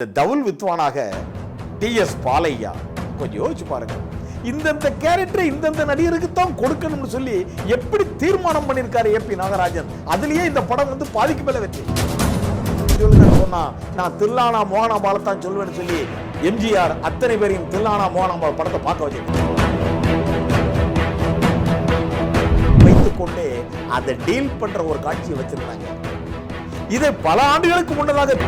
இந்த தவுல் வித்வானாக டி எஸ் பாலையா? கொஞ்சம் யோசிச்சு பாருங்க. இந்தந்த கேரக்டர் இந்தந்த நடிகருக்கு தான் கொடுக்கணும்னு சொல்லி எப்படி தீர்மானம் பண்ணியிருக்காரு ஏ பி நாகராஜன்? அதுலயே இந்த படம் வந்து பாதிக்கு மேல வெற்றி. சொல்லுங்க சொன்னா நான் தில்லானா மோகனா தான் சொல்லுவேன்னு சொல்லி எம்ஜிஆர் அத்தனை பேரையும் தில்லானா பால் படத்தை பார்க்க வச்சிருக்காங்க வைத்துக்கொண்டே அதை டீல் பண்ற ஒரு காட்சியை வச்சிருந்தாங்க. இதை பல ஆண்டுகளுக்கு முன்னதாக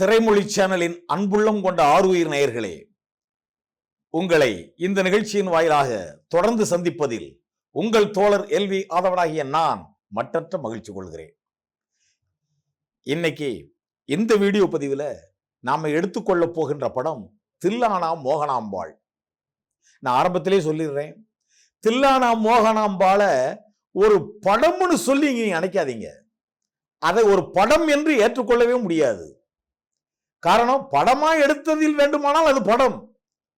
திரைமொழி சேனலின் அன்புள்ளம் கொண்ட ஆறுயிர் நேயர்களே உங்களை இந்த நிகழ்ச்சியின் வாயிலாக தொடர்ந்து சந்திப்பதில் உங்கள் தோழர் எல்வி ஆதவனாகிய நான் மற்றற்ற மகிழ்ச்சி கொள்கிறேன். இன்னைக்கு இந்த வீடியோ பதிவில் நாம் எடுத்துக்கொள்ள போகின்ற படம் தில்லானா மோகனாம்பாள். நான் ஆரம்பத்திலே சொல்லிடுறேன் தில்லானா மோகனாம்பாளை ஒரு படம்னு சொல்லி நீங்க நினைக்காதீங்க அதை ஒரு படம் என்று ஏற்றுக்கொள்ளவே முடியாது. காரணம் படமா எடுத்ததில் வேண்டுமானால் அது படம்.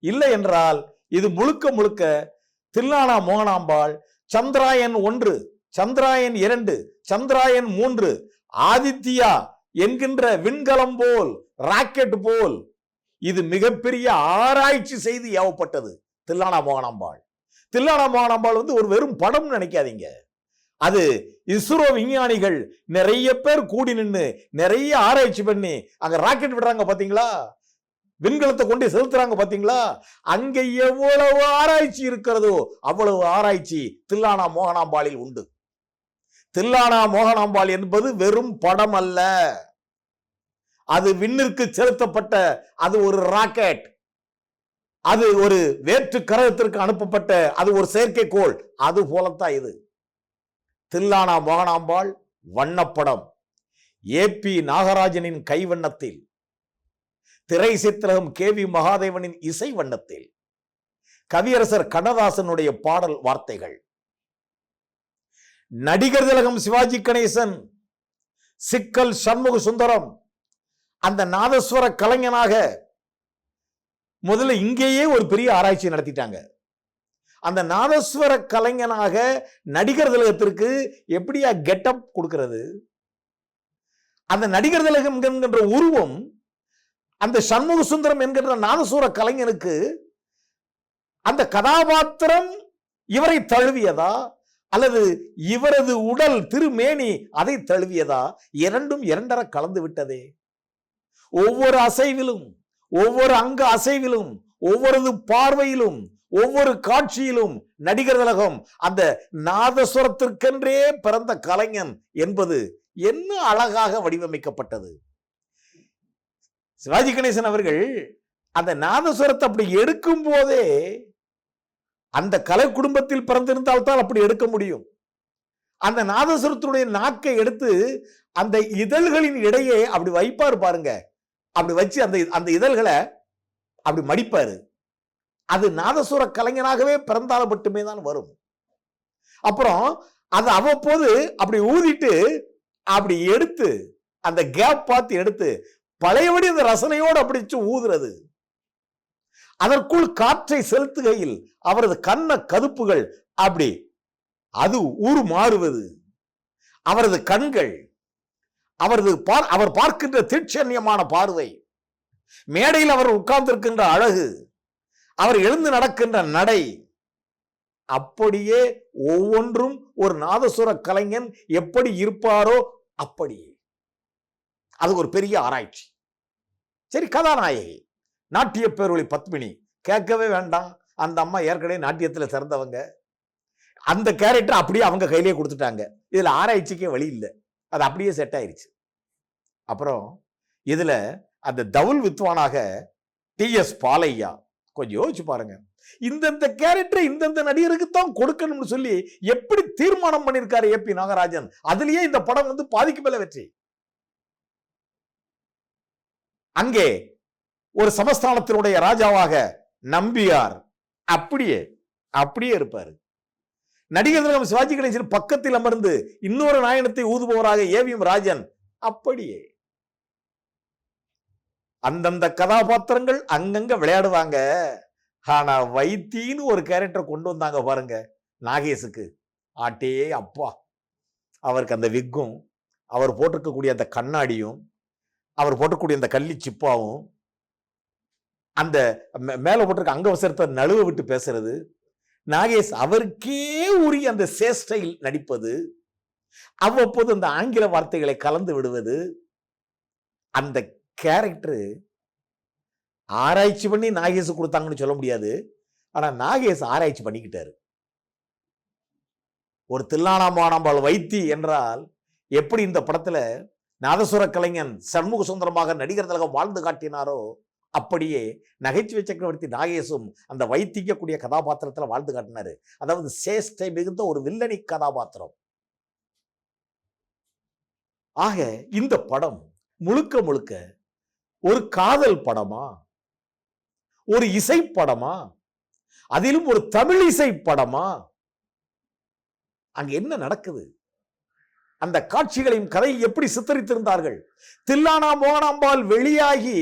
இல்லை என்றால் இது முழுக்க முழுக்க தில்லானா மோகனாம்பாள் சந்திராயன் ஒன்று சந்திராயன் இரண்டு சந்திராயன் மூன்று ஆதித்யா என்கின்ற விண்கலம் போல் ராக்கெட் போல் இது மிகப்பெரிய ஆராய்ச்சி செய்து ஏவப்பட்டது தில்லானா மோகனாம்பாள். தில்லானா மோகனாம்பாள் வந்து ஒரு வெறும் படம் நினைக்காதீங்க. அது இஸ்ரோ விஞ்ஞானிகள் நிறைய பேர் கூடி நின்று நிறைய ஆராய்ச்சி பண்ணி அங்க ராக்கெட் விடுறாங்க பாத்தீங்களா? விண்கலத்தை கொண்டு செலுத்துறாங்க பாத்தீங்களா? அங்க எவ்வளவு ஆராய்ச்சி இருக்கிறதோ அவ்வளவு ஆராய்ச்சி தில்லானா மோகனாம்பாளில் உண்டு. தில்லானா மோகனாம்பாள் என்பது வெறும் படம் அல்ல. அது விண்ணிற்கு செலுத்தப்பட்ட அது ஒரு ராக்கெட். அது ஒரு வேற்று கரகத்திற்கு அனுப்பப்பட்ட அது ஒரு செயற்கைக்கோள். அது போலத்தான் இது. தில்லானா மோகனாம்பாள் வண்ணப்படம். ஏபி நாகராஜனின் கைவண்ணத்தில். திரை சித்திரகம் கே வி மகாதேவனின் இசை வண்ணத்தில். கவியரசர் கண்ணதாசனுடைய பாடல் வார்த்தைகள். நடிகர் திலகம் சிவாஜி கணேசன். சிக்கல் சண்முக சுந்தரம். அந்த நாதஸ்வர கலைஞனாக. முதல்ல இங்கேயே ஒரு பெரிய ஆராய்ச்சி நடத்திட்டாங்க. அந்த நாதஸ்வர கலைஞனாக நடிகர் திலகத்திற்கு எப்படியா கெட்டப் கொடுக்கிறது? அந்த நடிகர் திலகம் என்கின்ற உருவம் அந்த சண்முக சுந்தரம் என்கின்ற நாதஸ்வர கலைஞனுக்கு அந்த கதாபாத்திரம் இவரை தழுவியதா? அல்லது இவரது உடல் திருமேனி அதை தழுவியதா? இரண்டும் இரண்டர கலந்து விட்டதே. ஒவ்வொரு அசைவிலும் ஒவ்வொரு அங்க அசைவிலும் ஒவ்வொரு பார்வையிலும் ஒவ்வொரு காட்சியிலும் நடிகர் திலகம் அந்த நாதஸ்வரத்திற்கென்றே பிறந்த கலைஞன் என்பது என்ன அழகாக வடிவமைக்கப்பட்டது. சிவாஜி கணேசன் அவர்கள் அந்த நாதஸ்வரத்தை அப்படி எடுக்கும் போதே அந்த கலை குடும்பத்தில் பிறந்திருந்தால் தான் அப்படி எடுக்க முடியும். அந்த நாதஸ்வரத்தினுடைய நாக்கை எடுத்து அந்த இதழ்களின் இடையே அப்படி வைப்பார் பாருங்க. அப்படி வச்சு அந்த அந்த இதழ்களை அப்படி மடிப்பாரு. அது நாதசுர கலைஞனாகவே பிறந்தால் மட்டுமே தான் வரும். அப்புறம் அது அவ்வப்போது அப்படி ஊதிட்டு அப்படி எடுத்து அந்த கேப் பார்த்து எடுத்து பழையபடி அந்த ரசனையோடு அப்படி ஊதுறது. அதற்குள் காற்றை செலுத்துகையில் அவரது கண்ண கதுப்புகள் அப்படி அது ஊறு மாறுவது. அவரது கண்கள் அவரது பார் அவர் பார்க்கின்ற தீட்சண்யமான பார்வை. மேடையில் அவர் உட்கார்ந்திருக்கின்ற அழகு அவர் எழுந்து நடக்கின்ற நடை அப்படியே ஒவ்வொன்றும் ஒரு நாதசுர கலைஞன் எப்படி இருப்பாரோ அப்படியே. அது ஒரு பெரிய ஆராய்ச்சி. சரி கதாநாயகி நாட்டிய பேரொழி பத்மினி கேட்கவே வேண்டாம். அந்த அம்மா ஏற்கனவே நாட்டியத்தில் சிறந்தவங்க. அந்த கேரக்டர் அப்படியே அவங்க கையிலேயே கொடுத்துட்டாங்க. இதில் ஆராய்ச்சிக்கே வழி இல்லை. அது அப்படியே செட் ஆயிடுச்சு அப்புறம் இதில் அந்த தவுல் வித்வானாக டி எஸ் பாலையா கொஞ்சம் யோசிச்சு பாருங்க. இந்தந்த கேரக்டர் இந்தந்த நடிகருக்கு தான் கொடுக்கணும்னு சொல்லி எப்படி தீர்மானம் பண்ணியிருக்காரு ஏ பி நாகராஜன்? அதுலயே இந்த படம் வந்து பாதிக்கு மேல வெற்றி. அங்கே ஒரு சமஸ்தானத்தினுடைய ராஜாவாக நம்பியார் அப்படியே அப்படியே இருப்பாரு. நடிகர் திலகம் சிவாஜி கணேசன் பக்கத்தில் அமர்ந்து இன்னொரு நாயனத்தை ஊதுபவராக ஏவிஎம் ராஜன் அப்படியே. அந்தந்த கதாபாத்திரங்கள் அங்கங்க விளையாடுவாங்க. ஆனா வைத்தின்னு ஒரு கேரக்டர் கொண்டு வந்தாங்க பாருங்க நாகேஷுக்கு. ஆட்டே அப்பா. அவருக்கு அந்த விக்கும் அவர் போட்டிருக்கக்கூடிய அந்த கண்ணாடியும் அவர் போட்டக்கூடிய அந்த கள்ளி சிப்பாவும் அந்த மே- போட்டிருக்க அங்கவசரத்தை நழுவ விட்டு பேசுறது நாகேஷ் அவருக்கே உரிய அந்த சேஸ்டைல் நடிப்பது அவ்வப்போது அந்த ஆங்கில வார்த்தைகளை கலந்து விடுவது அந்த கேரக்டர் ஆராய்ச்சி பண்ணி நாகேஷ் கொடுத்தாங்கன்னு சொல்ல முடியாது. ஆனா நாகேஷ் ஆராய்ச்சி பண்ணிக்கிட்டாரு. ஒரு தில்லானாமானாம்பாள் வைத்தி என்றால் எப்படி இந்த படத்துல நாதசுர கலைஞன் சண்முக சுந்தரமாக நடிகர் தலகம் வாழ்ந்து காட்டினாரோ அப்படியே நகைச்சுவை சக்கரவர்த்தி நாகேஷும் அந்த வைத்திக்கக்கூடிய கதாபாத்திரத்தில் வாழ்ந்து காட்டினாரு. அதாவது சேஷ்டை மிகுந்த ஒரு வில்லனி கதாபாத்திரம். ஆக இந்த படம் முழுக்க முழுக்க ஒரு காதல் படமா? ஒரு இசை படமா? அதிலும் ஒரு தமிழ் இசை படமா? அங்க என்ன நடக்குது? அந்த காட்சிகளையும் கதையை எப்படி சித்தரித்திருந்தார்கள்? தில்லானா மோகனாம்பால் வெளியாகி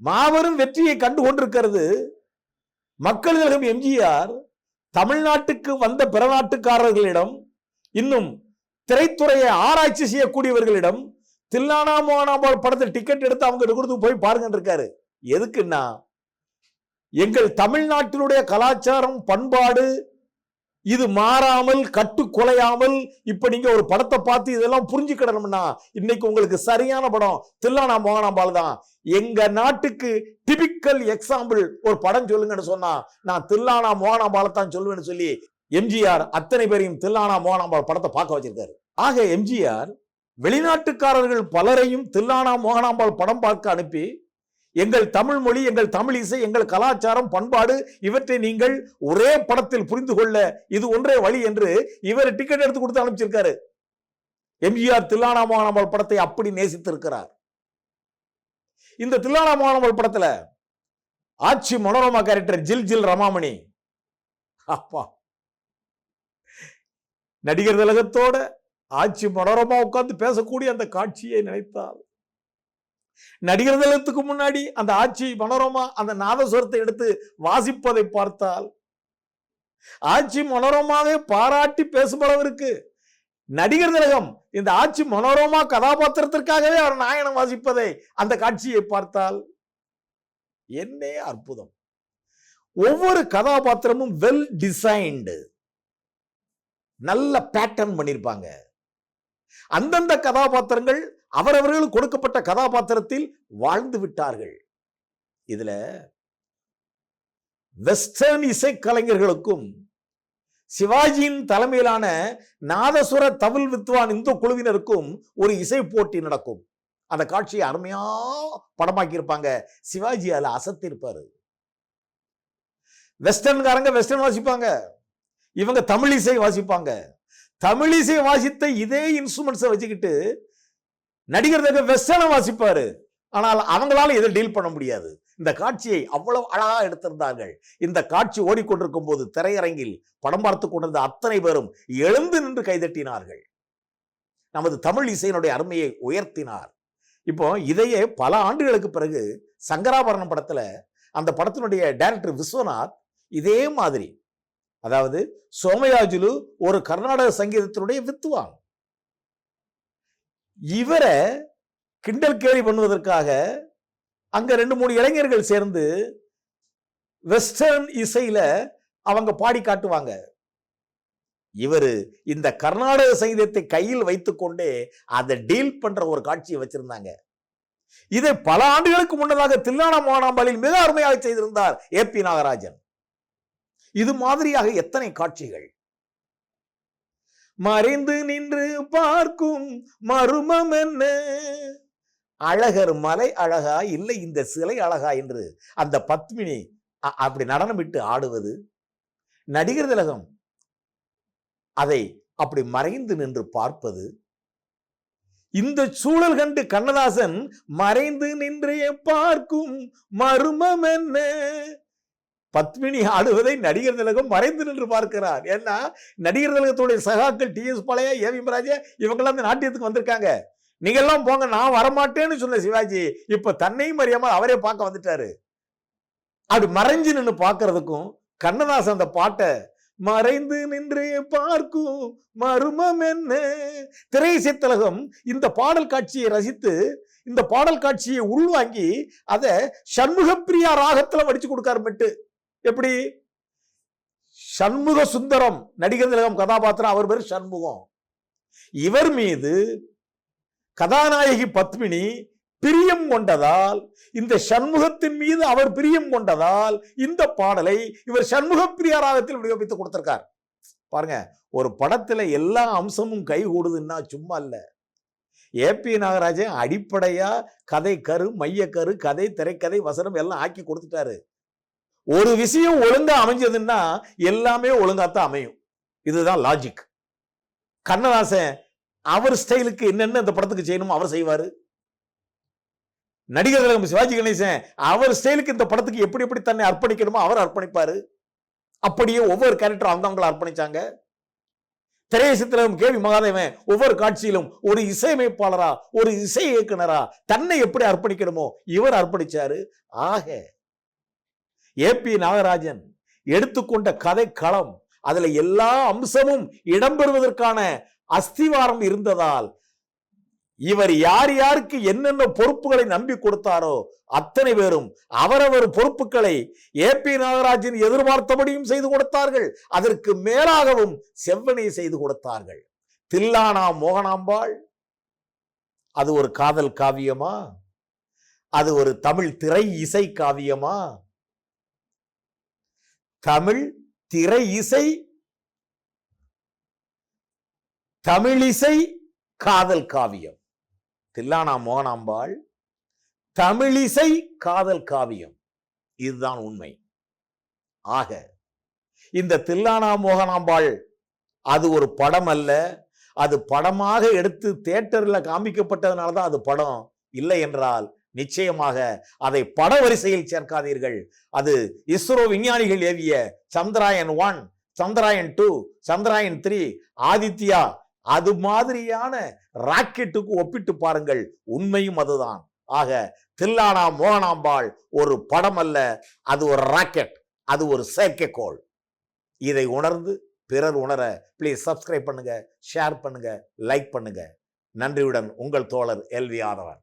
மாபெரும் வெற்றியை கண்டு கொண்டிருக்கிறது மக்கள் திலகம் எம்ஜிஆர் தமிழ்நாட்டுக்கு வந்த பிற நாட்டுக்காரர்களிடம் இன்னும் திரைத்துறையை ஆராய்ச்சி செய்யக்கூடியவர்களிடம் தில்லானா மோகனாம்பாள் படத்தில் டிக்கெட் எடுத்து அவங்க கொடுத்து போய் பாருங்கன்னு இருக்காரு. எதுக்குன்னா எங்கள் தமிழ்நாட்டினுடைய கலாச்சாரம் பண்பாடு இது மாறாமல் கட்டு குலையாமல் இப்ப நீங்க ஒரு படத்தை பார்த்து இதெல்லாம் புரிஞ்சுக்கிடணும்னா இன்னைக்கு உங்களுக்கு சரியான படம் தில்லானா மோகனாம்பால் தான். எங்க நாட்டுக்கு டிபிக்கல் எக்ஸாம்பிள் ஒரு படம் சொல்லுங்கன்னு சொன்னா நான் தில்லானா மோகனாம்பாலை தான் சொல்லுவேன்னு சொல்லி எம்ஜிஆர் அத்தனை பேரையும் தில்லானா மோகனாம்பாள் படத்தை பார்க்க வச்சிருக்காரு. ஆக எம்ஜிஆர் வெளிநாட்டுக்காரர்கள் பலரையும் தில்லானா மோகனாம்பாள் படம் பார்க்க அனுப்பி எங்கள் தமிழ் மொழி எங்கள் தமிழ் இசை எங்கள் கலாச்சாரம் பண்பாடு இவற்றை நீங்கள் ஒரே படத்தில் புரிந்து கொள்ள இது ஒன்றே வழி என்று இவர் டிக்கெட் எடுத்து கொடுத்து அனுப்பிச்சிருக்காரு. எம்ஜிஆர் தில்லானா மோகனாம்பாள் படத்தை அப்படி நேசித்திருக்கிறார். இந்த தில்லானா மோகனாம்பாள் படத்துல ஆட்சி மனோரமா கேரக்டர் ஜில் ஜில் ரமாமணி. அப்பா. நடிகர் திலகத்தோட ஆட்சி மனோரமா உட்கார்ந்து பேசக்கூடிய அந்த காட்சியை நினைத்தால் நடிகர் தளத்துக்கு முன்னாடி அந்த ஆட்சி மனோரமா அந்த நாதஸ்வரத்தை எடுத்து வாசிப்பதை பார்த்தால் ஆட்சி மனோரமாவே பாராட்டி பேசுபவருக்கு நடிகர் திலகம் இந்த ஆட்சி மனோரமா கதாபாத்திரத்திற்காகவே அவர் நாயனம் வாசிப்பதை அந்த காட்சியை பார்த்தால் என்னே அற்புதம். ஒவ்வொரு கதாபாத்திரமும் வெல் டிசைன்டு நல்ல பேட்டர்ன் பண்ணியிருப்பாங்க அந்தந்த கதாபாத்திரங்கள் அவரவர்கள் கொடுக்கப்பட்ட கதாபாத்திரத்தில் வாழ்ந்து விட்டார்கள். இதுல வெஸ்டர்ன் இசை கலைஞர்களுக்கும் சிவாஜியின் தலைமையிலான நாதசுர தவில் வித்வான் இந்த குழுவினருக்கும் ஒரு இசை போட்டி நடக்கும். அந்த காட்சியை அருமையா படமாக்கி இருப்பாங்க சிவாஜி அதில் அசத்திருப்பாரு. வெஸ்டர்ன்காரங்க வெஸ்டர்ன் வாசிப்பாங்க. இவங்க தமிழ் இசை வாசிப்பாங்க. தமிழிசை வாசித்த இதே இன்ஸ்ட்ருமெண்ட்ஸை வச்சுக்கிட்டு நடிகர் தங்க வெஸ்டர்னை வாசிப்பாரு. ஆனால் அவங்களால இதை டீல் பண்ண முடியாது. இந்த காட்சியை அவ்வளவு அழகா எடுத்திருந்தார்கள். இந்த காட்சி ஓடிக்கொண்டிருக்கும் போது திரையரங்கில் படம் பார்த்து கொண்டிருந்த அத்தனை பேரும் எழுந்து நின்று கைதட்டினார்கள். நமது தமிழ் இசையினுடைய அருமையை உயர்த்தினார். இப்போ இதையே பல ஆண்டுகளுக்கு பிறகு சங்கராபரணம் படத்துல அந்த படத்தினுடைய டைரக்டர் விஸ்வநாத் இதே மாதிரி அதாவது சோமயாஜுலு ஒரு கர்நாடக சங்கீதத்தினுடைய வித்துவான். இவரை கிண்டல் கேலி பண்ணுவதற்காக அங்க ரெண்டு மூணு இளைஞர்கள் சேர்ந்து வெஸ்டர்ன் இசையில அவங்க பாடி காட்டுவாங்க. இவர் இந்த கர்நாடக சங்கீதத்தை கையில் வைத்துக்கொண்டே அதை டீல் பண்ற ஒரு காட்சியை வச்சிருந்தாங்க. இதை பல ஆண்டுகளுக்கு முன்னதாக தில்லானா மோகனாம்பாளில் மிக அருமையாக செய்திருந்தார் ஏ பி நாகராஜன். இது மாதிரியாக எத்தனை காட்சிகள்? மறைந்து நின்று பார்க்கும் மருமம் என்ன? அழகர் மலை அழகா இல்லை இந்த சிலை அழகா என்று அந்த பத்மினி அ- அப்படி நடனமிட்டு ஆடுவது? நடிகர் திலகம் அதை அப்படி மறைந்து நின்று பார்ப்பது? இந்த சூழல் கண்டு கண்ணதாசன் மறைந்து நின்றே பார்க்கும் மர்மம் என்ன? பத்மினி ஆடுவதை நடிகர் திலகம் மறைந்து நின்று பார்க்கிறார். ஏன்னா நடிகர் திலகத்துடைய சகாக்கள் டி எஸ் பாளையா ஏ விமராஜா இவங்கெல்லாம் இந்த நாட்டியத்துக்கு வந்திருக்காங்க. நீங்கெல்லாம் போங்க நான் வரமாட்டேன்னு சொன்ன சிவாஜி. இப்ப தன்னையும் அறியாமல் அவரே பார்க்க வந்துட்டாரு. அப்படி மறைஞ்சு நின்று பார்க்கறதுக்கும் கண்ணதாசன் அந்த பாட்டை மறைந்து நின்று பார்க்கும் மர்மம் என்ன? திரை சித்தலகம் இந்த பாடல் காட்சியை ரசித்து இந்த பாடல் காட்சியை உள்வாங்கி அதை சண்முகப்பிரியா ராகத்தில் வடிச்சு கொடுக்காரு மெட்டு எப்படி? சண்முக சுந்தரம் நடிகர் திலகம் கதாபாத்திரம் அவர் பேர் சண்முகம். இவர் மீது கதாநாயகி பத்மினி பிரியம் கொண்டதால் இந்த சண்முகத்தின் மீது அவர் பிரியம் கொண்டதால் இந்த பாடலை இவர் சண்முக பிரியாராகத்தில் வடிவமைத்து கொடுத்திருக்கார். பாருங்க ஒரு படத்துல எல்லா அம்சமும் கை கூடுதுன்னா சும்மா இல்ல. ஏபி நாகராஜன் அடிப்படையா கதை கரு மையக்கரு கதை திரைக்கதை வசனம் எல்லாம் ஆக்கி கொடுத்துட்டாரு. ஒரு விஷயம் ஒழுங்கா அமைஞ்சதுன்னா எல்லாமே ஒழுங்காத்தான் அமையும். இதுதான் லாஜிக் கண்ணதாசன் அவர் ஸ்டைலுக்கு என்னென்ன இந்த படத்துக்கு செய்யணுமோ அவர் செய்வார். நடிகர் திலகம் சிவாஜி கணேசன் அவர் ஸ்டைலுக்கு இந்த படத்துக்கு எப்படி எப்படி தன்னை அர்ப்பணிக்கணுமோ அவர் அர்ப்பணிப்பார். அப்படியே ஒவ்வொரு கேரக்டர் அவங்க அர்ப்பணிச்சாங்க. திரையசித்திரம் கேவி மகாதேவன் ஒவ்வொரு காட்சியிலும் ஒரு இசையமைப்பாளரா ஒரு இசை இயக்குனரா தன்னை எப்படி அர்ப்பணிக்கணுமோ இவர் அர்ப்பணிச்சாரு. ஆக ஏபி நாகராஜன் எடுத்துக்கொண்ட கதை களம் அதுல எல்லா அம்சமும் இடம்பெறுவதற்கான அஸ்திவாரம் இருந்ததால் இவர் யார் யாருக்கு என்னென்ன பொறுப்புகளை நம்பி கொடுத்தாரோ அத்தனை பேரும் அவரவர் பொறுப்புகளை ஏ பி நாகராஜன் எதிர்பார்த்தபடியும் செய்து கொடுத்தார்கள். அதற்கு மேலாகவும் செவ்வனை செய்து கொடுத்தார்கள். தில்லானா மோகனாம்பாள் அது ஒரு காதல் காவியமா? அது ஒரு தமிழ் திரை இசை காவியமா? தமிழ் திரை இசை தமிழிசை காதல் காவியம். தில்லானா மோகனாம்பாள் தமிழிசை காதல் காவியம். இதுதான் உண்மை. ஆக இந்த தில்லானா மோகனாம்பாள் அது ஒரு படம் அல்ல. அது படமாக எடுத்து தேட்டரில் காமிக்கப்பட்டதுனால தான் அது படம் இல்லை என்றால் நிச்சயமாக அதை பட வரிசையில் சேர்க்காதீர்கள். அது இஸ்ரோ விஞ்ஞானிகள் ஏவிய Chandrayaan one Chandrayaan two Chandrayaan three Aditya அது மாதிரியான ராக்கெட்டுக்கு ஒப்பிட்டு பாருங்கள். உண்மையும் அதுதான். ஆக தில்லானா மோகனாம்பாள் ஒரு படம் அல்ல அது ஒரு ராக்கெட் அது ஒரு செயற்கைக்கோள். இதை உணர்ந்து பிறர் உணர ப்ளீஸ் சப்ஸ்கிரைப் பண்ணுங்க ஷேர் பண்ணுங்க லைக் பண்ணுங்க. நன்றியுடன் உங்கள் தோழர் எல்வி ஆதவன்.